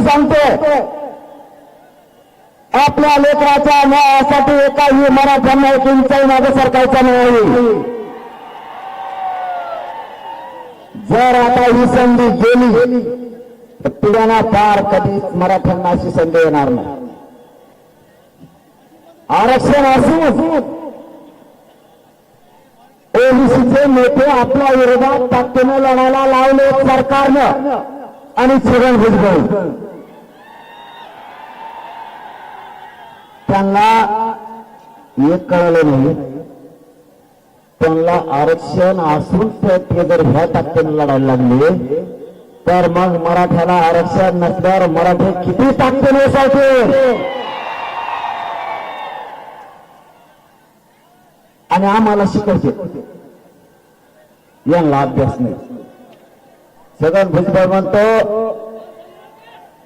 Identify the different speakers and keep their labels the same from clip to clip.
Speaker 1: मी सांगतो. आपल्या लेकराच्या न्यायासाठी एकाही मराठ्यांना एक इंचाही मागे सरकायचा नाही जर आता ही संधी गेली तर पिढ्यांना फार कधीच मराठ्यांना अशी संधी येणार नाही. आरक्षण असून ओबीसीचे नेते आपल्या विरोधात ताकदीनं लढायला लावले सरकारनं. आणि छगन भुजबळ. त्यांना एक कळलं नाही. त्यांना आरक्षण असून ते जर ह्या ताकदीनं लढायला लागले. तर मग मराठ्याला आरक्षण नसल्यावर मराठे किती ताकदीने असायचे आणि आम्हाला शिकवते यांना अभ्यास नाही. सगळं भुजबळ म्हणतो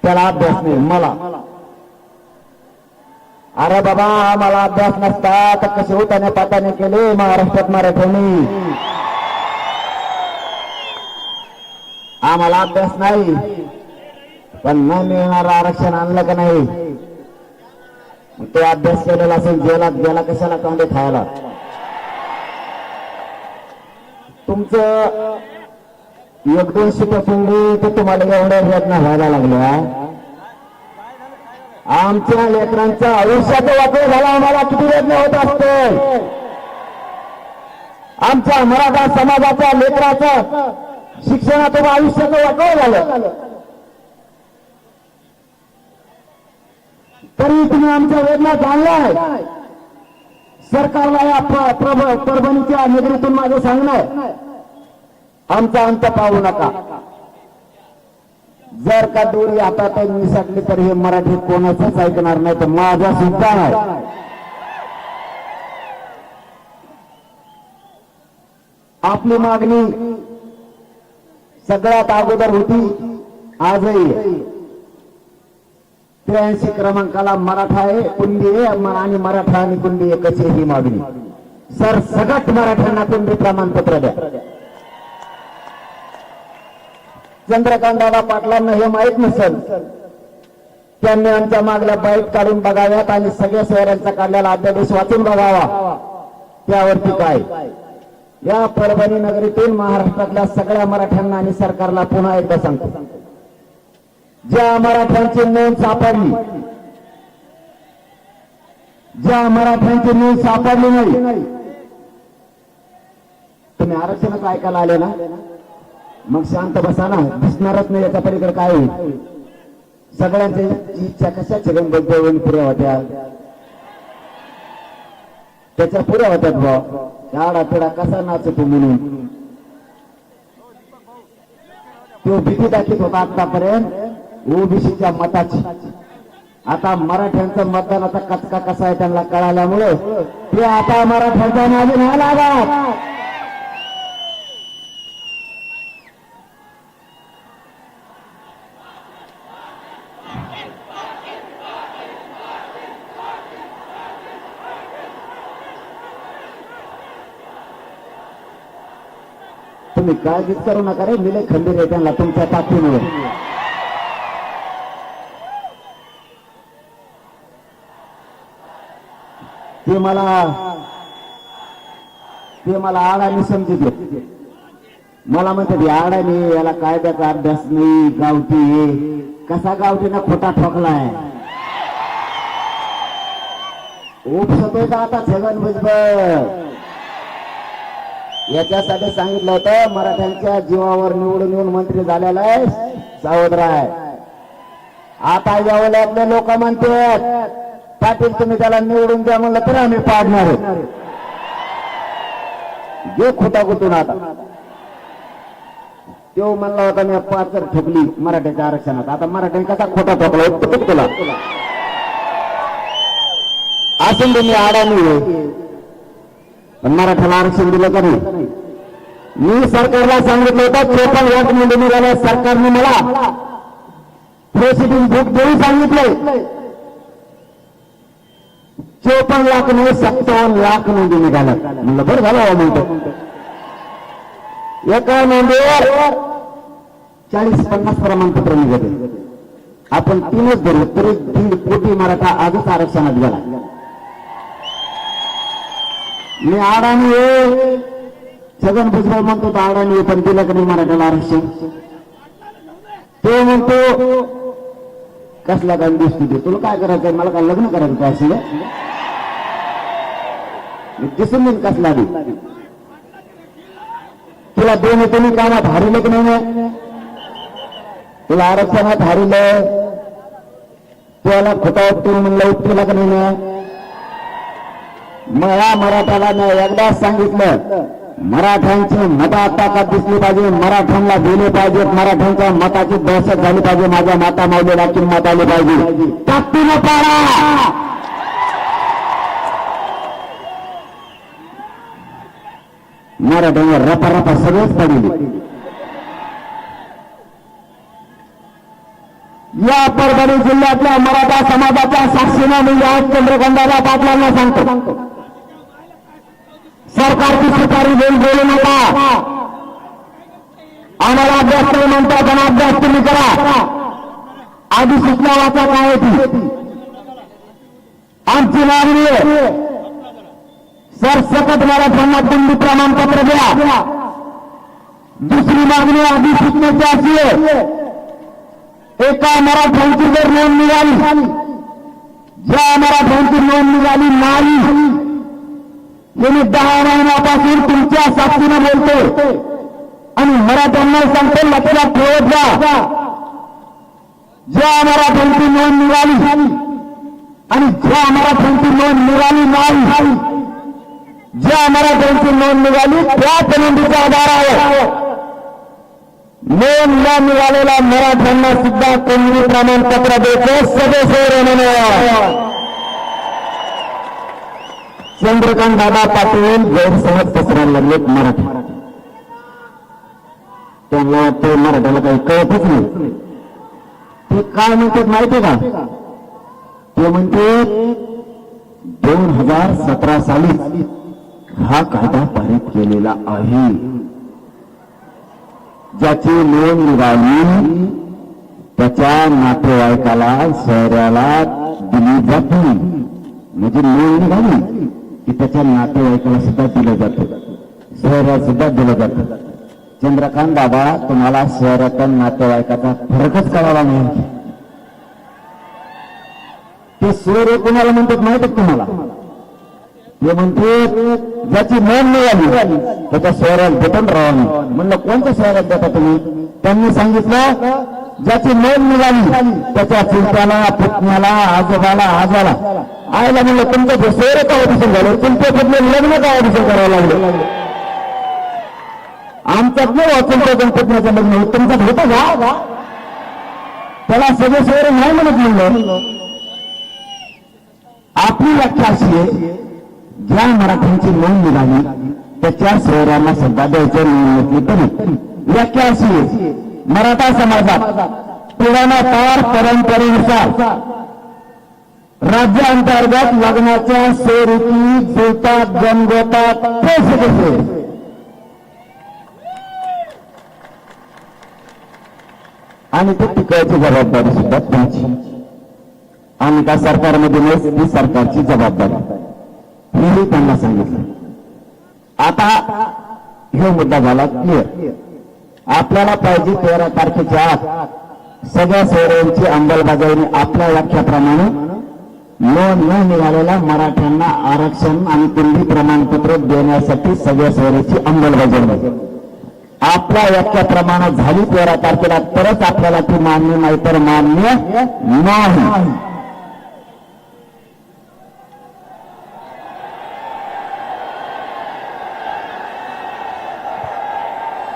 Speaker 1: त्याला अभ्यास नाही. मला. अरे बाबा आम्हाला अभ्यास नसता तर कसे होताने पाताने केले महाराष्ट्रात मराठ्यांनी? आम्हाला अभ्यास नाही पण न मिळणार आरक्षण आणलं का नाही? तो अभ्यास केलेला असेल जेलात गेला कशाला कांदे खायला? तुमचं एक दोन शिकं सोडली तर तुम्हाला एवढ्या वेदना व्हायला लागल्या आमच्या लेकरांचा आयुष्याचा वापर झाला आम्हाला किती वेदना होत असते. आमच्या मराठा समाजाच्या लेकराचं शिक्षणातून आयुष्याचं वाटव झालं. तरी तुम्ही आमच्या वेदना जाणलाय. सरकारला या प्रभ- परभणीच्या नगरीतून माझं सांगणं आमचा अंत पाहू नका. जर का दोरी आता निसटली तर हे मराठी कोणाचंच ऐकणार नाही तर माझा सुद्धा नाही. आपली मागणी सगळ्यात अगोदर होती आजही त्र्याऐंशी क्रमांकाला मराठा आहे कुंडी आहे आणि मराठा आणि कुंडी एकच आहे ही मागणी. सर सगळ्यात मराठ्यांना कुंडी प्रमाणपत्र द्या. चंद्रकांतदादा पाटलांना हे माहीत नसेल. त्यांनी आमच्या मागल्या बाईट काढून बघाव्यात आणि सगळ्या शहरांचा काढलेला अध्यादेश वाचून बघावा. त्यावरती काय? या परभणी नगरीतून महाराष्ट्रातल्या सगळ्या मराठ्यांना आणि सरकारला पुन्हा एकदा सांगतो. ज्या मराठ्यांची नोंद सापडली ज्या मराठ्यांची नोंद सापडली नाही तुम्ही आरक्षणच ऐकायला आले ना? मग शांत बसा ना दिसणारच नाही याच्या पलीकडे काय? होईल सगळ्यांची इच्छा कशा छगनबद्दल पुऱ्या होत्या. त्याच्या पुऱ्या होत्यात भाऊ आडा पिडा कसा नाचतो म्हणून. तो भीती दाखवत होता आतापर्यंत ओबीसीच्या मताची. आता मराठ्यांचं मतदानाचा कचका कसा आहे त्यांना कळाल्यामुळे ते आता मराठ्यांचा नादी नाही लागत तुम्ही काळजीच करू नका रे मिले खंबीर आहे त्यांना तुमच्या ताकदीमुळे ते मला ते मला आडाने समजितले मला म्हणतात "हे आडाने याला कायद्याचा अभ्यास नाही गावठी कसा कसा गावठीना खोटा ठोकलाय? उपसतोय का आता छगन भुजबळ? याच्यासाठी सांगितलं होतं मराठ्यांच्या जीवावर निवडून येऊन मंत्री झालेला आहे सावधराय. आता यावल्यातले लोक म्हणतात पाटील तुम्ही त्याला निवडून द्या म्हणलं तर आम्ही पाडणार जे खोटा कुठून आता. तो म्हणला होता मी पाचर ठोकली मराठ्याच्या आरक्षणात. आता मराठ्याने कसा खोटा ठोकला तुला असून तुम्ही आडाणी. आहे पण मराठ्याला आरक्षण दिलं का नाही? मी सरकारला सांगितलं होतं चोपन्न लाख निवडून निघाल्या सरकारने मला प्रोसिडिंग बुक देऊन सांगितले. चोपन्न लाख नाही सत्तावन्न लाख नोंदी निघाल्या. म्हणलं बरं झालं हो म्हणतो. एका नोंदीवर चाळीस पन्नास प्रमाणपत्र निघाले. आपण तीनच धरू तरी दीड कोटी मराठा आजच आरक्षणात गेला. मी अडाणी आहे. छगन भुजबळ म्हणतो तर पण दिलं का नाही मराठ्याला आरक्षण? तो म्हणतो कसला काय दिसतो ते तुला काय करायचंय? मला काय लग्न करायचं काय असेल दिसून नाही कसला बी. तुला दोन तुम्ही कामात हारिलं की नाही? तुला आरक्षणात हारिलं तुला खोटा उपटून म्हणलं उपटीला का नाही? मला मराठाला एकदा सांगितलं मराठ्यांची मता ताकद दिसली पाहिजे मराठ्यांना दिले पाहिजेत मराठ्यांच्या मताची दहशत झाली पाहिजे माझ्या माता माऊलीला किंमत आली पाहिजे. ताकदीनं पाडा मराठ्यांवर रपा रपा सगळेच पडले या परभणी जिल्ह्यातल्या मराठा समाजाच्या साक्षीनं मी या चंद्रकांताला पाटलांना सांगतो. सरकारची सुपारी बोलू नका. आम्हाला अभ्यास नाही म्हणता पण अभ्यास तुम्ही करा. आधी सूचना वाचा काय होती आमची मागणी आहे. सर सकट मराठ्यांना दिंडी प्रमाणपत्र द्या. दुसरी मागणी आधी सूचनेची अशी आहे. एका मराठ्यांची जर नोंद निघाली ज्या मराठ्यांची नोंद निघाली नाही हे मी दहा महिन्यापासून तुमच्या साक्षीनं बोलतो आणि मराठ्यांना सांगतो लक्षात ठेवत जा. ज्या मराठ्यांची नोंद निघाली आणि ज्या मराठ्यांची नोंद निघाली नाही ज्या मराठ्यांची नोंद निघाली त्याच आधार आहे. नोंद या निघालेल्या मराठ्यांना सुद्धा कमी प्रमाणपत्र देतो सदस्य म्हणून. चंद्रकांत दादा पाटील गैरसमज पसरायला लागलेत मराठा. त्यांना ते मराठ्याला काही कळतच नाही. ते काय म्हणतात माहिती का? ते म्हणते दोन हजार सतरा साली हा कायदा पारित केलेला आहे. ज्याची नोंद निघाली त्याच्या नातेवाईकाला शहराला दिली जाते म्हणजे नोंद निघाली. की त्याच्या नातेवाईकाला सुद्धा दिलं जातं. शहरात सुद्धा दिलं जातं. चंद्रकांत बाबा तुम्हाला शहरातल्या नातेवाईकाचा फरकच कळाला नाही. ते सूर्य कोणाला म्हणतात माहीत तुम्हाला? ते म्हणते ज्याची नोंद आली त्याच्या शहरात भेटून राहा म्हणलं कोणत्या शहरात जाता तुम्ही? त्यांनी सांगितलं ज्याची नोंद निघाली त्याच्या चिंताला पुतण्याला आजोबाला आजाला. आयला म्हणलं तुमचं जे शहर का ऑडिशन झालं. तुमच्या पुतणे लग्न काय ऑडिशन करावं लागलं? आमच्यात नाही वाचून त्या लग्न होत. तुमच्यात होतं का? त्याला सगळे शहर नाही म्हणत म्हणलं. आपली व्याख्या अशी आहे ज्या मराठ्यांची नोंद निघाली त्याच्या शहरांना सध्या द्यायचं निवडणुकी तरी. व्याख्या अशी आहे मराठा समाजात पिढ्यानापार परंपरेनुसार राज्यांतर्गत लग्नाच्या सेरुकी जुळतात जमगोतात ते सदस्य आणि ते टिकायची जबाबदारी सुद्धा त्यांची आणि त्या सरकारमध्ये नाही सरकारची जबाबदारी. हेही त्यांना सांगितलं. आता हे मुद्दा झाला क्लिअर आपल्याला पाहिजे तेरा तारखेच्या आत सगळ्या सोयऱ्यांची अंमलबजावणी आपल्या व्याख्याप्रमाणे लोन न मिळालेल्या मराठ्यांना आरक्षण आणि दिल्ली प्रमाणपत्र देण्यासाठी सगळ्या सोयऱ्याची अंमलबजावणी. आपल्या व्याख्याप्रमाणे झाली तेरा तारखेला तरच आपल्याला ती मान्य नाही तर मान्य नाही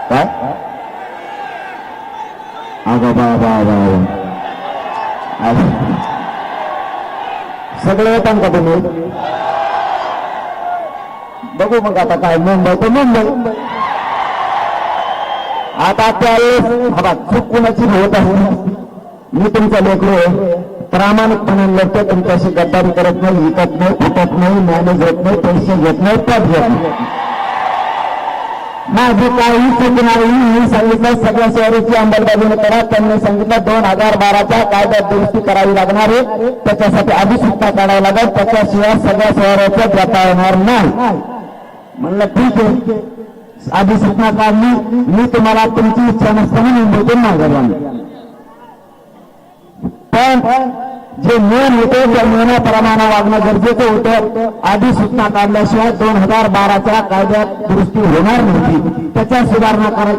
Speaker 1: काय अगं बा बा बा बा. सगळे येतात का तुम्ही? बघू मग आता काय मुंबई तर मुंबई. आता त्यावेळेस बाबा चूक कुणाची होत आहे. मी तुमचा लेखलो प्रामाणिकपणे लढतो तुमच्याशी गद्दारी करत नाही विकत नाही फुटत नाही मॅनेज होत नाही पैसे घेत नाही पद घेत नाही. माझी काही चूक नाही. मी सांगितलं सगळ्या शहराची अंमलबजावणी करा. त्यांनी सांगितलं दोन हजार बाराच्या कायद्यात दुरुस्ती करावी लागणार आहे. त्याच्यासाठी अधिसूचना काढावी लागेल. त्याच्याशिवाय सगळ्या शहराच्या जाता येणार नाही. म्हणलं ठीक आहे. अधिसूचना काढली. मी तुम्हाला तुमची इच्छा नसताना मुंबईतून माघारी पण जे नियम होते त्या नियमाप्रमाणे वागणं गरजेचं होतं आधी सूचना काढल्याशिवाय दोन हजार बाराच्या कायद्यात दुरुस्ती होणार नव्हती. त्याच्या सुधारणा करायची